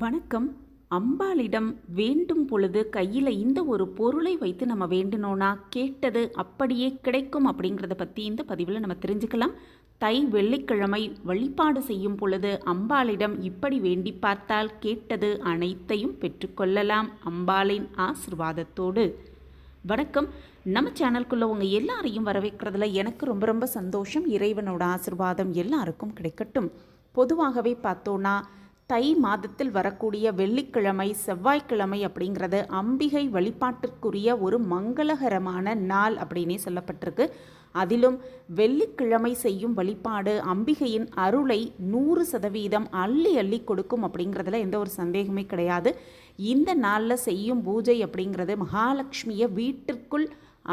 வணக்கம். அம்பாளிடம் வேண்டும் பொழுது கையில் இந்த ஒரு பொருளை வைத்து நம்ம வேண்டினோன்னா கேட்டது அப்படியே கிடைக்கும் அப்படிங்கிறத பற்றி இந்த பதிவில் நம்ம தெரிஞ்சுக்கலாம். தை வெள்ளிக்கிழமை வழிபாடு செய்யும் பொழுது அம்பாளிடம் இப்படி வேண்டி பார்த்தால் கேட்டது அனைத்தையும் பெற்றுக்கொள்ளலாம் அம்பாளின் ஆசிர்வாதத்தோடு. வணக்கம். நம்ம சேனல்குள்ளே உங்கள் எல்லாரையும் வரவேற்கிறதுல எனக்கு ரொம்ப ரொம்ப சந்தோஷம். இறைவனோட ஆசிர்வாதம் எல்லாருக்கும் கிடைக்கட்டும். பொதுவாகவே பார்த்தோன்னா தை மாதத்தில் வரக்கூடிய வெள்ளிக்கிழமை செவ்வாய்க்கிழமை அப்படிங்கிறது அம்பிகை வழிபாட்டிற்குரிய ஒரு மங்களகரமான நாள் அப்படின்னே சொல்லப்பட்டிருக்கு. அதிலும் வெள்ளிக்கிழமை செய்யும் வழிபாடு அம்பிகையின் அருளை நூறு சதவீதம் அள்ளி அள்ளி கொடுக்கும் அப்படிங்கிறதுல எந்த ஒரு சந்தேகமே கிடையாது. இந்த நாளில் செய்யும் பூஜை அப்படிங்கிறது மகாலட்சுமியை வீட்டிற்குள்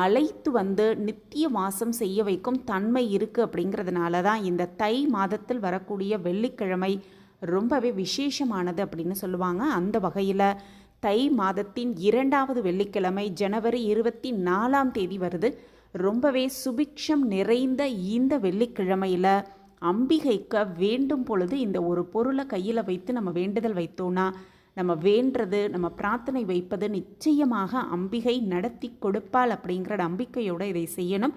அழைத்து வந்து நித்திய வாசம் செய்ய வைக்கும் தன்மை இருக்குது அப்படிங்கிறதுனால தான் இந்த தை மாதத்தில் வரக்கூடிய வெள்ளிக்கிழமை ரொம்பவே விசேஷமானது அப்படின்னு சொல்லுவாங்க. அந்த வகையில் தை மாதத்தின் இரண்டாவது வெள்ளிக்கிழமை ஜனவரி இருபத்தி நாலாம் தேதி வருது. ரொம்பவே சுபிக்ஷம் நிறைந்த இந்த வெள்ளிக்கிழமையில் அம்பிகைக்க வேண்டும் பொழுது இந்த ஒரு பொருளை கையில் வைத்து நம்ம வேண்டுதல் வைத்தோன்னா நம்ம வேண்டுறது நம்ம பிரார்த்தனை வைப்பது நிச்சயமாக அம்பிகை நடத்தி கொடுப்பாள் அப்படிங்கிற நம்பிக்கையோடு இதை செய்யணும்.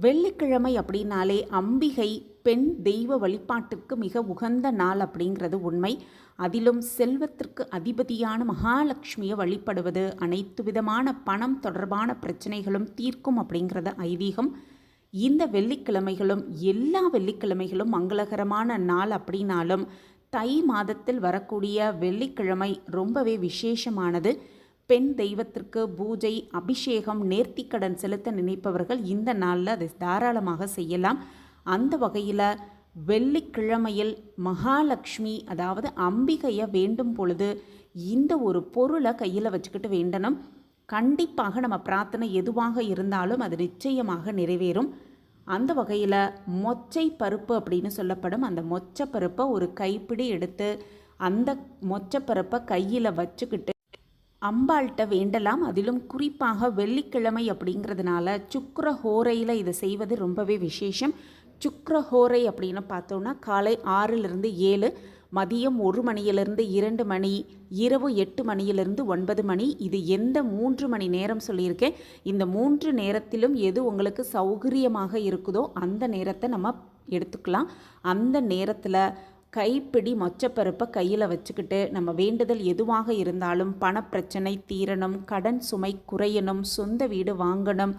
வெள்ளிக்கிழமை அப்படின்னாலே அம்பிகை பெண் தெய்வ வழிபாட்டிற்கு மிக உகந்த நாள் அப்படிங்கிறது உண்மை. அதிலும் செல்வத்திற்கு அதிபதியான மகாலட்சுமியை வழிபடுவது அனைத்து விதமான பணம் தொடர்பான பிரச்சனைகளும் தீர்க்கும் அப்படிங்கிறது ஐதீகம். இந்த வெள்ளிக்கிழமைகளும் எல்லா வெள்ளிக்கிழமைகளும் மங்களகரமான நாள் அப்படின்னாலும் தை மாதத்தில் வரக்கூடிய வெள்ளிக்கிழமை ரொம்பவே விசேஷமானது. பெண் தெய்வத்திற்கு பூஜை அபிஷேகம் நேர்த்திக்கடன் செலுத்த நினைப்பவர்கள் இந்த நாளில் அதை தாராளமாக செய்யலாம். அந்த வகையில் வெள்ளிக்கிழமையில் மகாலட்சுமி அதாவது அம்பிகையை வேண்டும் பொழுது இந்த ஒரு பொருளை கையில் வச்சுக்கிட்டு வேண்டணும். கண்டிப்பாக நம்ம பிரார்த்தனை எதுவாக இருந்தாலும் அது நிச்சயமாக நிறைவேறும். அந்த வகையில் மொச்சை பருப்பு அப்படின்னு சொல்லப்படும். அந்த மொச்சை பருப்பை ஒரு கைப்பிடி எடுத்து அந்த மொச்சை பருப்பை கையில் வச்சுக்கிட்டு அம்பாள்கிட்ட வேண்டலாம் அதிலும் குறிப்பாக வெள்ளிக்கிழமை அப்படிங்கிறதுனால சுக்கர ஹோரையில் இதை செய்வது ரொம்பவே விசேஷம். சுக்கர ஹோரை அப்படின்னு பார்த்தோன்னா காலை ஆறிலிருந்து ஏழு மதியம் ஒரு மணியிலிருந்து இரண்டு மணி இரவு எட்டு மணியிலிருந்து ஒன்பது மணி. இது எந்த மூன்று மணி நேரம் சொல்லியிருக்கேன். இந்த மூன்று நேரத்திலும் எது உங்களுக்கு சௌகரியமாக இருக்குதோ அந்த நேரத்தை நம்ம எடுத்துக்கலாம். அந்த நேரத்தில் கைப்பிடி மொச்சப்பருப்பை கையில் வச்சுக்கிட்டு நம்ம வேண்டுதல் எதுவாக இருந்தாலும் பணப்பிரச்சனை தீரணும் கடன் சுமை குறையணும் சொந்த வீடு வாங்கணும்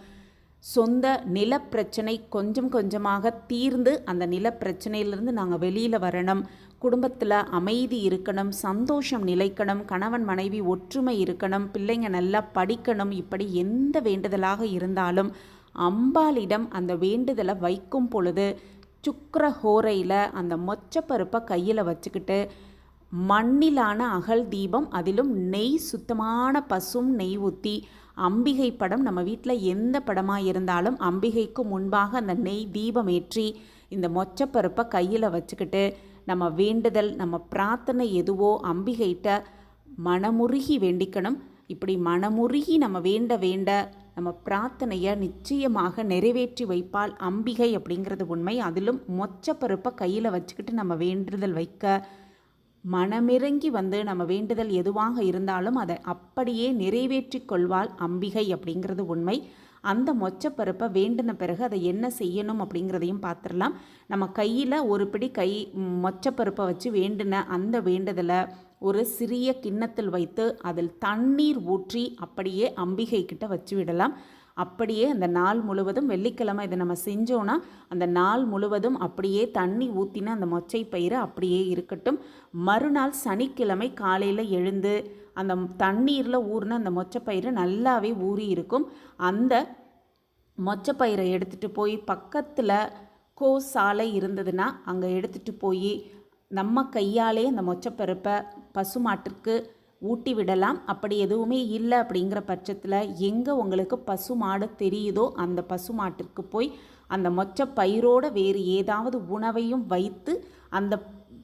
சொந்த நிலப்பிரச்சனை கொஞ்சம் கொஞ்சமாக தீர்ந்து அந்த நிலப்பிரச்சனையிலிருந்து நாங்கள் வெளியில் வரணும். குடும்பத்தில் அமைதி இருக்கணும் சந்தோஷம் நிலைக்கணும் கணவன் மனைவி ஒற்றுமை இருக்கணும் பிள்ளைங்க நல்லா படிக்கணும் இப்படி எந்த வேண்டுதலாக இருந்தாலும் அம்பாளிடம் அந்த வேண்டுதலை வைக்கும் பொழுது சுக்கர ஹோரையில் அந்த மொச்சப்பருப்பை கையில் வச்சுக்கிட்டு மண்ணிலான அகல் தீபம் அதிலும் நெய் சுத்தமான பசும் நெய் ஊற்றி அம்பிகை படம் நம்ம வீட்டில் எந்த படமாக இருந்தாலும் அம்பிகைக்கு முன்பாக அந்த நெய் தீபம் ஏற்றி இந்த மொச்சப்பருப்பை கையில் வச்சுக்கிட்டு நம்ம வேண்டுதல் நம்ம பிரார்த்தனை எதுவோ அம்பிகைகிட்ட மனமுருகி வேண்டிக்கணும். இப்படி மனமுருகி நம்ம வேண்ட வேண்ட நம்ம பிரார்த்தனையை நிச்சயமாக நிறைவேற்றி வைப்பால் அம்பிகை அப்படிங்கிறது உண்மை. அதிலும் மொச்சப்பருப்பை கையில் வச்சுக்கிட்டு நம்ம வேண்டுதல் வைக்க மனமிறங்கி வந்து நம்ம வேண்டுதல் எதுவாக இருந்தாலும் அதை அப்படியே நிறைவேற்றி கொள்வாள் அம்பிகை அப்படிங்கிறது உண்மை. அந்த மொச்சப்பருப்பை வேண்டின பிறகு அதை என்ன செய்யணும் அப்படிங்கிறதையும் பார்த்துடலாம். நம்ம கையில் ஒரு பிடி கை மொச்சப்பருப்பை வச்சு வேண்டின அந்த வேண்டுதலை ஒரு சிறிய கிண்ணத்தில் வைத்து அதில் தண்ணீர் ஊற்றி அப்படியே அம்பிகை கிட்ட வச்சு விடலாம். அப்படியே அந்த நாள் முழுவதும் வெள்ளிக்கிழமை இதை நம்ம செஞ்சோன்னா அந்த நாள் முழுவதும் அப்படியே தண்ணி ஊற்றின அந்த மொச்சை பயிறு அப்படியே இருக்கட்டும். மறுநாள் சனிக்கிழமை காலையில் எழுந்து அந்த தண்ணீரில் ஊறின அந்த மொச்சப்பயிறு நல்லாவே ஊறி இருக்கும். அந்த மொச்சப்பயிரை எடுத்துகிட்டு போய் பக்கத்தில் கோ சாலை இருந்ததுன்னா அங்கே எடுத்துகிட்டு போய் நம்ம கையாலே அந்த மொச்சப்பருப்பை பசுமாட்டிற்கு ஊட்டி விடலாம். அப்படி எதுவுமே இல்லை அப்படிங்கிற பட்சத்தில் எங்கே உங்களுக்கு பசு மாடு தெரியுதோ அந்த பசு மாட்டிற்கு போய் அந்த மொச்ச பயிரோட வேறு ஏதாவது உணவையும் வைத்து அந்த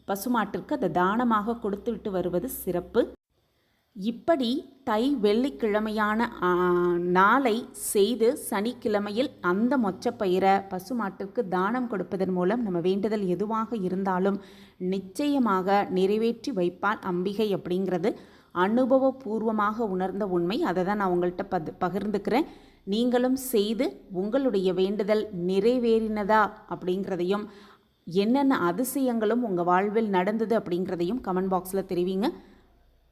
பசுமாட்டிற்கு அதை தானமாக கொடுத்து விட்டு வருவது சிறப்பு. இப்படி தை வெள்ளிக்கிழமையான நாளை செய்து சனிக்கிழமையில் அந்த மொச்சப்பயிரை பசுமாட்டிற்கு தானம் கொடுப்பதன் மூலம் நம்ம வேண்டுதல் எதுவாக இருந்தாலும் நிச்சயமாக நிறைவேற்றி வைப்பாள் அம்பிகை அப்படிங்கிறது அனுபவபூர்வமாக உணர்ந்த உண்மை. அதை தான் நான் உங்கள்கிட்ட பது பகிர்ந்துக்கிறேன். நீங்களும் செய்து உங்களுடைய வேண்டுதல் நிறைவேறினதா அப்படிங்கிறதையும் என்னென்ன அதிசயங்களும் உங்கள் வாழ்வில் நடந்தது அப்படிங்கிறதையும் கமெண்ட் பாக்ஸில் தெரிவிங்க.